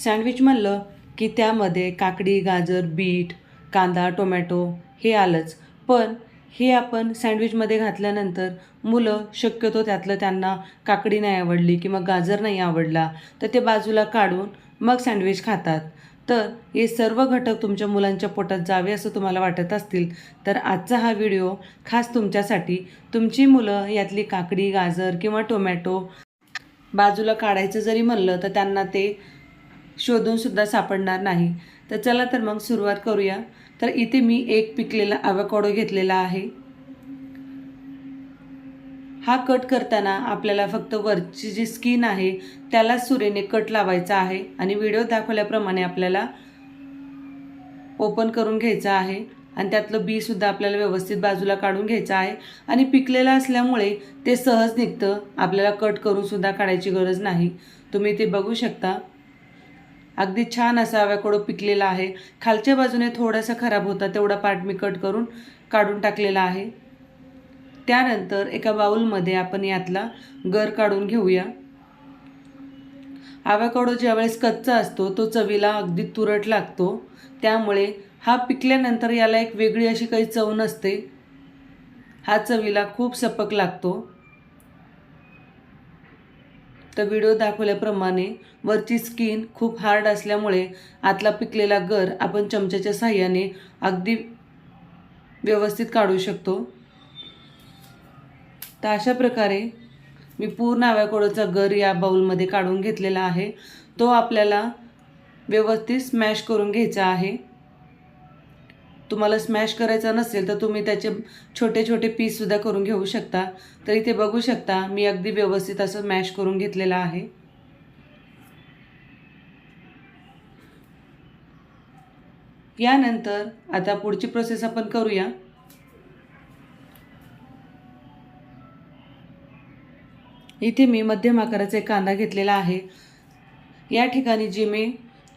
Sandwich म्हणलं की त्यामध्ये काकडी गाजर बीट कांदा टोमॅटो हे आलंच. पण हे आपण सँडविचमध्ये घातल्यानंतर मुलं शक्यतो त्यातलं त्यांना काकडी नाही आवडली किंवा गाजर नाही आवडला तर ते बाजूला काढून मग सँडविच खातात. तर हे सर्व घटक तुमच्या मुलांच्या पोटात जावे असं तुम्हाला वाटत असतील तर आजचा हा व्हिडिओ खास तुमच्यासाठी तुमची मुलं यातली काकडी गाजर किंवा टोमॅटो बाजूला काढायचं जरी म्हणलं तर त्यांना ते शोधूनसुद्धा सापडणार नाही. तर चला तर मग सुरुवात करूया. तर इथे मी एक पिकलेला ॲवोकाडो घेतलेला आहे. हा कट करताना आपल्याला फक्त वरची जी स्किन आहे त्यालाच सुरेने कट लावायचा आहे आणि व्हिडिओ दाखवल्याप्रमाणे आपल्याला ओपन करून घ्यायचं आहे आणि त्यातलं बीसुद्धा आपल्याला व्यवस्थित बाजूला काढून घ्यायचं आहे आणि पिकलेलं असल्यामुळे ते सहज निघतं. आपल्याला कट करूनसुद्धा काढायची गरज नाही. तुम्ही ते बघू शकता. अगदी छान असा ॲवॅकोडो पिकलेला आहे. खालच्या बाजूने थोडासा खराब होता तेवढा पार्ट मी कट करून काढून टाकलेला आहे. त्यानंतर एका बाउलमध्ये आपण यातला गर काढून घेऊया. आव्याकडो ज्यावेळेस कच्चा असतो तो चवीला अगदी तुरट लागतो. त्यामुळे हा पिकल्यानंतर याला एक वेगळी अशी काही चव नसते. हा चवीला खूप सपक लागतो. तर व्हिडिओ दाखवल्याप्रमाणे वरची स्किन खूप हार्ड असल्यामुळे आतला पिकलेला गर आपण चमच्याच्या साह्याने अगदी व्यवस्थित काढू शकतो. तर अशा प्रकारे मी पूर्ण आव्याकोडोचा गर या बाउलमध्ये काढून घेतलेला आहे. तो आपल्याला व्यवस्थित स्मॅश करून घ्यायचा आहे. तुम्हाला स्मॅश करायचा नसेल तर तुम्ही त्याचे छोटे छोटे पीससुद्धा करून घेऊ शकता. तर इथे बघू शकता मी अगदी व्यवस्थित असं मॅश करून घेतलेलं आहे. यानंतर आता पुढची प्रोसेस आपण करूया. इथे मी मध्यम आकाराचा एक कांदा घेतलेला आहे. या ठिकाणी जे मी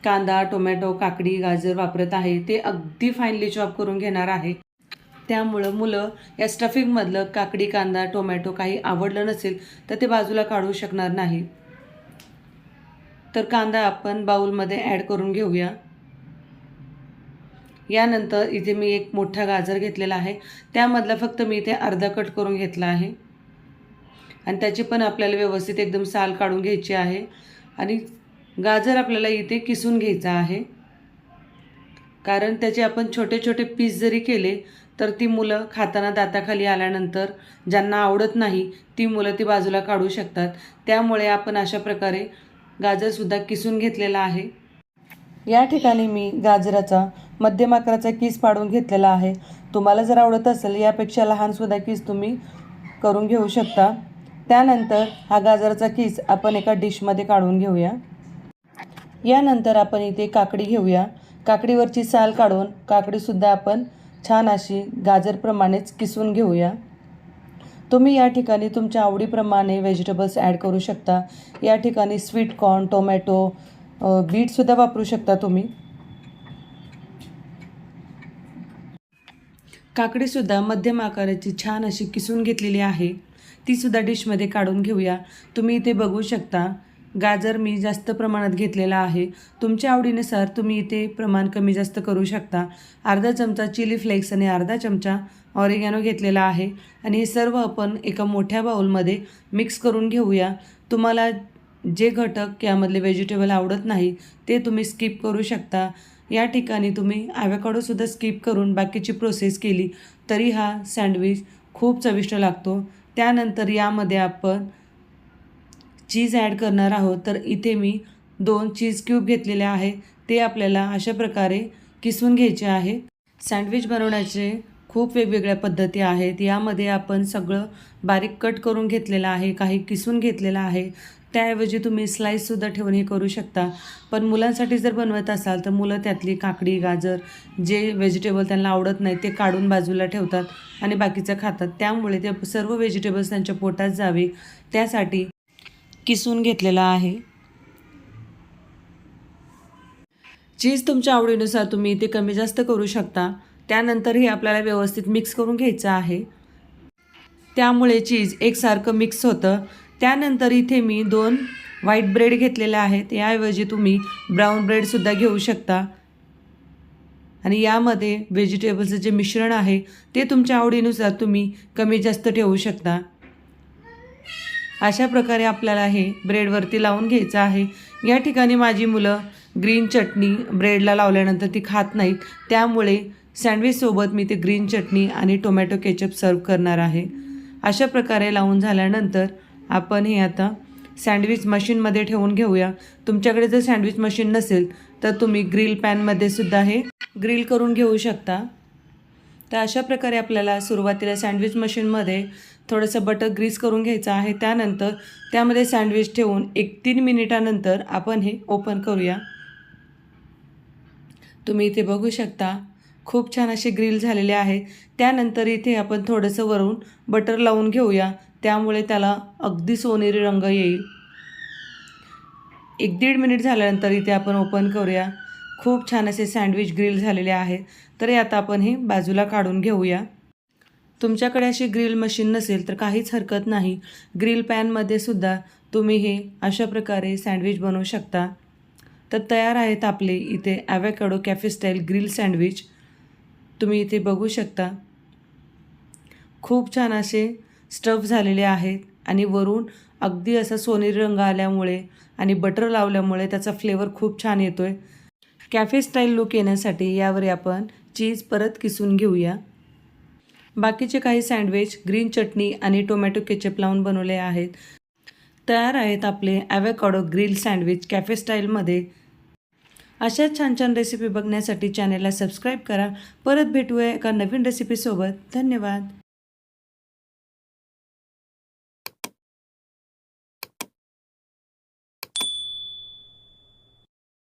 कांदा टोमॅटो काकडी गाजर वापरत आहे. ते अगदी फाईनली चॉप करून घेणार आहे. त्यामुळं मुलं या स्टफिंगमधलं काकडी कांदा टोमॅटो काही आवडलं नसेल तर ते बाजूला काढू शकणार नाही. तर कांदा आपण बाउलमध्ये ॲड करून घेऊया. यानंतर इथे मी एक मोठा गाजर घेतलेला आहे. त्यामधला फक्त मी इथे अर्धा कट करून घेतला आहे. आणि त्याची पण आपल्याला व्यवस्थित एकदम साल काढून घ्यायची आहे. आणि गाजर आपल्याला इथे किसून घ्यायचा आहे. कारण त्याचे आपण छोटे छोटे पीस जरी केले तर ती मुलं खाताना दाताखाली आल्यानंतर ज्यांना आवडत नाही ती मुलं ती बाजूला काढू शकतात. त्यामुळे आपण अशा प्रकारे गाजरसुद्धा किसून घेतलेला आहे. या ठिकाणी मी गाजराचा मध्यम आकाराचा किस पाडून घेतलेला आहे. तुम्हाला जर आवडत असेल यापेक्षा लहानसुद्धा किस तुम्ही करून घेऊ शकता. त्यानंतर हा गाजराचा किस आपण एका डिशमध्ये काढून घेऊया. यानंतर आपण इथे काकडी घेऊया. काकडीवरची साल काढून काकडीसुद्धा आपण छान अशी गाजरप्रमाणेच किसून घेऊया. तुम्ही या ठिकाणी तुमच्या आवडीप्रमाणे व्हेजिटेबल्स ॲड करू शकता. या ठिकाणी स्वीट कॉर्न टोमॅटो बीटसुद्धा वापरू शकता तुम्ही. काकडीसुद्धा मध्यम आकाराची छान अशी किसून घेतलेली आहे. तीसुद्धा डिशमध्ये काढून घेऊया. तुम्ही इथे बघू शकता गाजर मी जास्त प्रमाणात घेतलेला आहे. तुमच्या आवडीनुसार तुम्ही इथे प्रमाण कमी जास्त करू शकता. अर्धा चमचा चिली फ्लेक्स आणि अर्धा चमचा ऑरिगॅनो घेतलेला आहे. आणि हे सर्व आपण एका मोठ्या बाऊलमध्ये मिक्स करून घेऊया. तुम्हाला जे घटक यामधले व्हेजिटेबल आवडत नाही ते तुम्ही स्किप करू शकता. या ठिकाणी तुम्ही ॲवॅकाडोसुद्धा स्किप करून बाकीची प्रोसेस केली तरी हा सँडविच खूप चविष्ट लागतो. त्यानंतर यामध्ये आपण चीज ॲड करणार आहोत तर इथे मी दोन चीज क्यूब घेतलेले आहे ते आपल्याला अशा प्रकारे किसून घ्यायचे आहे. सँडविच बनवण्याचे खूप वेगवेगळ्या पद्धती आहेत. यामध्ये आपण सगळं बारीक कट करून घेतलेलं आहे काही किसून घेतलेलं आहे. त्याऐवजी तुम्ही स्लाईससुद्धा ठेवून हे करू शकता. पण मुलांसाठी जर बनवत असाल तर मुलं त्यातली काकडी गाजर जे व्हेजिटेबल त्यांना आवडत नाही ते काढून बाजूला ठेवतात आणि बाकीचं खातात. त्यामुळे ते सर्व व्हेजिटेबल्स त्यांच्या पोटात जावे. त्यासाठी किसून घेतलेला आहे. चीज तुमच्या आवडीनुसार तुम्ही इथे कमी जास्त करू शकता. त्यानंतर हे आपल्याला व्यवस्थित मिक्स करून घ्यायचं आहे. त्यामुळे चीज एकसारखं मिक्स होतं. त्यानंतर इथे मी दोन व्हाईट ब्रेड घेतलेले आहेत. याऐवजी तुम्ही ब्राऊन ब्रेडसुद्धा घेऊ शकता. आणि यामध्ये व्हेजिटेबल्सचं जे मिश्रण आहे ते तुमच्या आवडीनुसार तुम्ही कमी जास्त ठेवू शकता. अशा प्रकारे आपल्याला हे ब्रेडवरती लावून घ्यायचं आहे. या ठिकाणी माझी मुलं ग्रीन चटणी ब्रेडला लावल्यानंतर ती खात नाहीत. त्यामुळे सँडविचसोबत मी ते ग्रीन चटणी आणि टोमॅटो केचप सर्व करणार आहे. अशा प्रकारे लावून झाल्यानंतर आपण हे आता सँडविच मशीनमध्ये ठेवून घेऊया. तुमच्याकडे जर सँडविच मशीन नसेल तर तुम्ही ग्रिल पॅनमध्ये सुद्धा हे ग्रिल करून घेऊ शकता. तर अशा प्रकारे आपल्याला सुरुवातीला सँडविच मशीनमध्ये थोडंसं बटर ग्रीस करून घ्यायचं आहे. त्यानंतर त्यामध्ये सँडविच ठेवून एक तीन मिनिटानंतर आपण हे ओपन करूया. तुम्ही इथे बघू शकता खूप छान असे ग्रिल झालेले आहे. त्यानंतर इथे आपण थोडंसं वरून बटर लावून घेऊया. त्यामुळे त्याला अगदी सोनेरी रंग येईल. एक दीड मिनिट झाल्यानंतर इथे आपण ओपन करूया. खूप छान असे सँडविच ग्रिल झालेले आहे. तर आता आपण हे बाजूला काढून घेऊया. तुमच्याकडे अशी ग्रिल मशीन नसेल तर काहीच हरकत नाही. ग्रिल पॅनमध्ये सुद्धा तुम्ही हे अशा प्रकारे सँडविच बनवू शकता. तर तयार आहेत आपले इथे avocado cafe style grill sandwich. तुम्ही इथे बघू शकता. खूप छान असे स्टफ झालेले आहेत आणि वरून अगदी असा सोनेरी रंग आल्यामुळे आणि बटर लावल्यामुळे त्याचा फ्लेवर खूप छान येतो आहे कॅफे स्टाईल लुक येण्यासाठी यावर आपण चीज परत किसून घेऊया. बाकीचे काही सँडविच ग्रीन चटणी आणि टोमॅटो केचप लावून बनवले आहेत. तयार आहेत आपले ॲवॅकॉडो ग्रिल सँडविच कॅफे स्टाईलमध्ये. अशाच छान छान रेसिपी बघण्यासाठी चॅनेलला सबस्क्राईब करा. परत भेटूया एका नवीन रेसिपीसोबत धन्यवाद.